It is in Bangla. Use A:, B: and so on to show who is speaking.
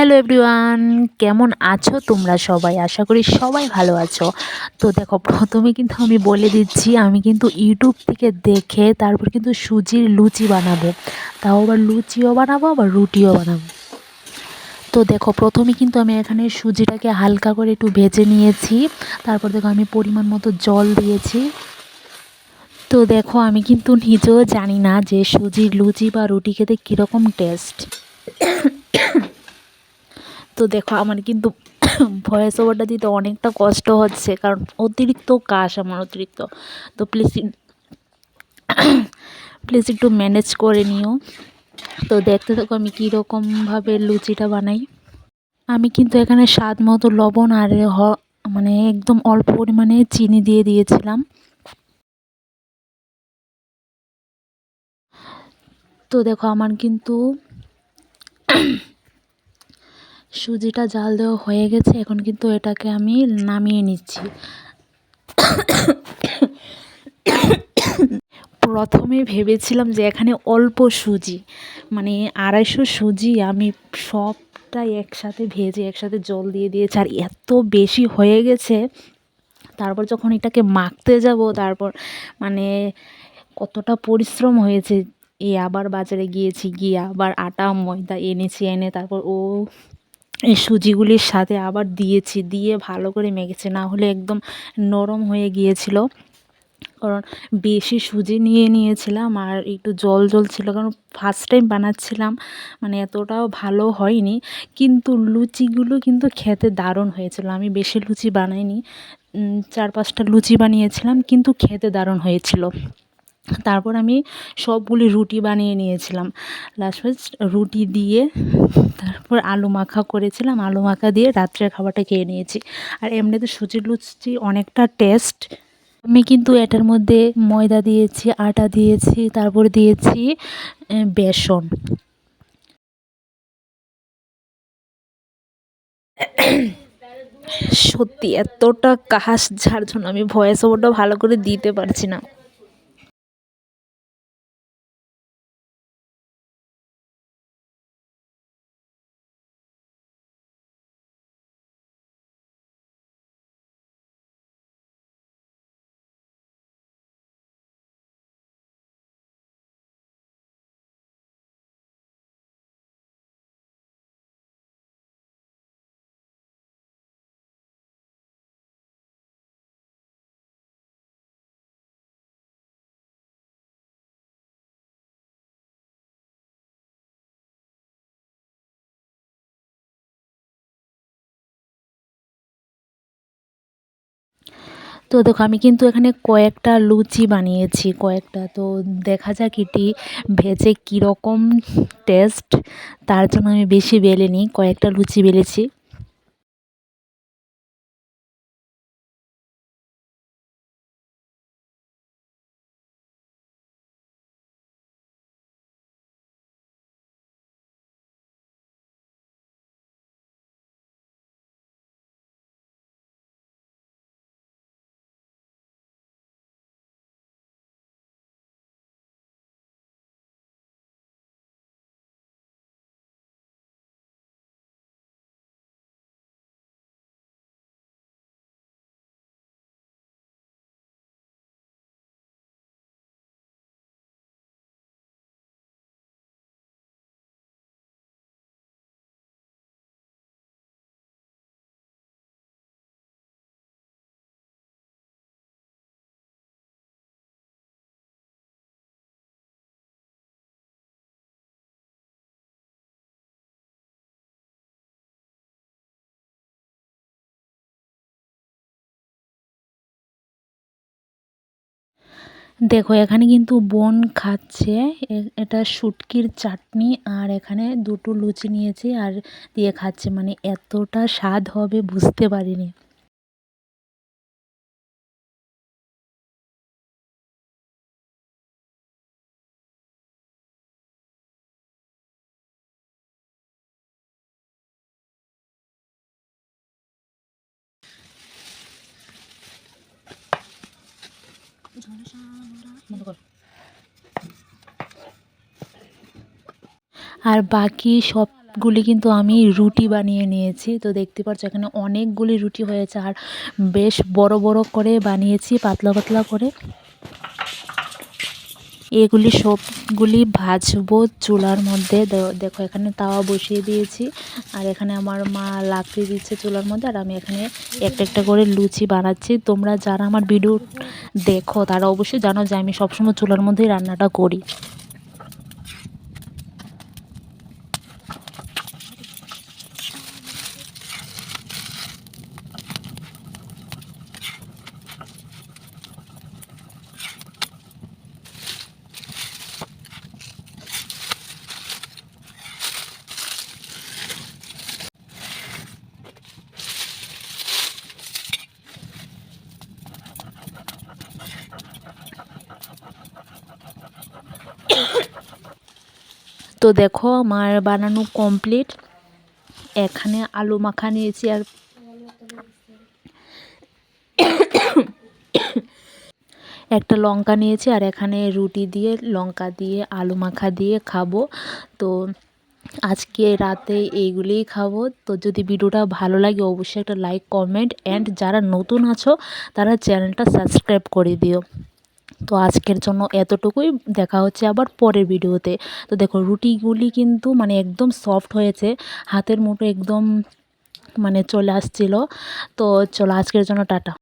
A: হ্যালো এভরিওয়ান, কেমন আছো তোমরা সবাই? আশা করি সবাই ভালো আছো। তো দেখো, প্রথমে কিন্তু আমি বলে দিচ্ছি, আমি কিন্তু ইউটিউব থেকে দেখে তারপর কিন্তু সুজির লুচি বানাবো। তাও আবার লুচিও বানাবো, আবার রুটিও বানাবো। তো দেখো, প্রথমে কিন্তু আমি এখানে সুজিটাকে হালকা করে একটু ভেজে নিয়েছি। তারপর দেখো, আমি পরিমাণ মতো জল দিয়েছি। তো দেখো, আমি কিন্তু নিজেও জানি না যে সুজির লুচি বা রুটি খেতে কীরকম টেস্ট তো দেখো আমার কিন্তু ভয়েস ওভারটা দিতে অনেকটা কষ্ট হচ্ছে, কারণ অতিরিক্ত কাশ আমার অতিরিক্ত। তো প্লিজ প্লিজ একটু ম্যানেজ করে নিও। তো দেখতে থাকো আমি কীরকমভাবে লুচিটা বানাই। আমি কিন্তু এখানে স্বাদ মতো লবণ আর মানে একদম অল্প পরিমাণে চিনি দিয়ে দিয়েছিলাম। তো দেখো আমার কিন্তু সুজিটা জাল দেওয়া হয়ে গেছে, এখন কিন্তু এটাকে আমি নামিয়ে নিচ্ছি। প্রথমে ভেবেছিলাম যে এখানে অল্প সুজি মানে আড়াইশো সুজি আমি সবটাই একসাথে ভেজে, একসাথে জল দিয়ে দিয়েছি, আর এত বেশি হয়ে গেছে। তারপর যখন এটাকে মাখতে যাব, তারপর মানে কতটা পরিশ্রম হয়েছে, এ আবার বাজারে গিয়েছি, গিয়ে আবার আটা, ময়দা এনেছি, এনে তারপর ও এই সুজিগুলির সাথে আবার দিয়েছি, দিয়ে ভালো করে মেখেছে, না হলে একদম নরম হয়ে গিয়েছিল। কারণ বেশি সুজি নিয়ে নিয়েছিলাম আর একটু জল জল ছিল, কারণ ফার্স্ট টাইম বানাচ্ছিলাম মানে এতটাও ভালো হয়নি। কিন্তু লুচিগুলো কিন্তু খেতে দারুণ হয়েছিল, আমি বেশি লুচি বানাইনি। চার পাঁচটা লুচি বানিয়েছিলাম, কিন্তু খেতে দারুণ হয়েছিল। তারপর আমি সবগুলি রুটি বানিয়ে নিয়েছিলাম। লাস্ট রুটি দিয়ে তারপর আলু মাখা করেছিলাম। আলু মাখা দিয়ে রাত্রের খাবারটা খেয়ে নিয়েছি। আর এমনিতে সুজির লুচি অনেকটা টেস্ট আমি কিন্তু এটার মধ্যে ময়দা দিয়েছি, আটা দিয়েছি, তারপর দিয়েছি বেসন। সত্যি এতটা কাহাস যার জন্য আমি ভয়েস ওভারটা ভালো করে দিতে পারছি না। তো দেখো, আমি কিন্তু এখানে কয়েকটা লুচি বানিয়েছি, কয়েকটা। তো দেখা যাক এটি ভেজে কীরকম টেস্ট তার জন্য আমি বেশি বেলেনি, কয়েকটা লুচি বেলেছি। দেখো, এখানে কিন্তু বোন খাচ্ছে। এটা শুটকির চাটনি, আর এখানে দুটো লুচি নিয়েছে, আর দিয়ে খাচ্ছে। মানে এতটা স্বাদ হবে বুঝতে পারিনি। আর বাকি সবগুলি কিন্তু আমি রুটি বানিয়ে নিয়েছি। তো দেখতে পাচ্ছ, এখানে অনেকগুলি রুটি হয়েছে আর বেশ বড় বড় করে বানিয়েছি, পাতলা পাতলা করে। এগুলি সবগুলি ভাজবো চুলার মধ্যে। দেখো, এখানে তাওয়া বসিয়ে দিয়েছি। আর এখানে আমার মা লাকড়ি দিচ্ছে চুলার মধ্যে। আর আমি এখানে একটা একটা করে লুচি বানাচ্ছি। তোমরা যারা আমার ভিডিও দেখো তারা অবশ্যই জানো যে আমি সবসময় চুলার মধ্যেই রান্নাটা করি। তো দেখো আমার বানানো কমপ্লিট এখানে আলু মাখা নিয়েছি আর একটা লঙ্কা নিয়েছি আর এখানে রুটি দিয়ে, লঙ্কা দিয়ে, আলু মাখা দিয়ে খাব। তো আজকে রাতে এইগুলিই খাব। তো যদি ভিডিওটা ভালো লাগে অবশ্যই একটা লাইক কমেন্ট অ্যান্ড যারা নতুন আছো তারা চ্যানেলটা সাবস্ক্রাইব করে দিও। তো আজকের জন্য এতটুকুই। দেখা হচ্ছে আবার পরের ভিডিওতে। তো দেখো, রুটিগুলি কিন্তু মানে একদম সফট হয়েছে। হাতের মুঠো একদম মানে চলে আসছিল। তো চলো, আজকের জন্য টাটা।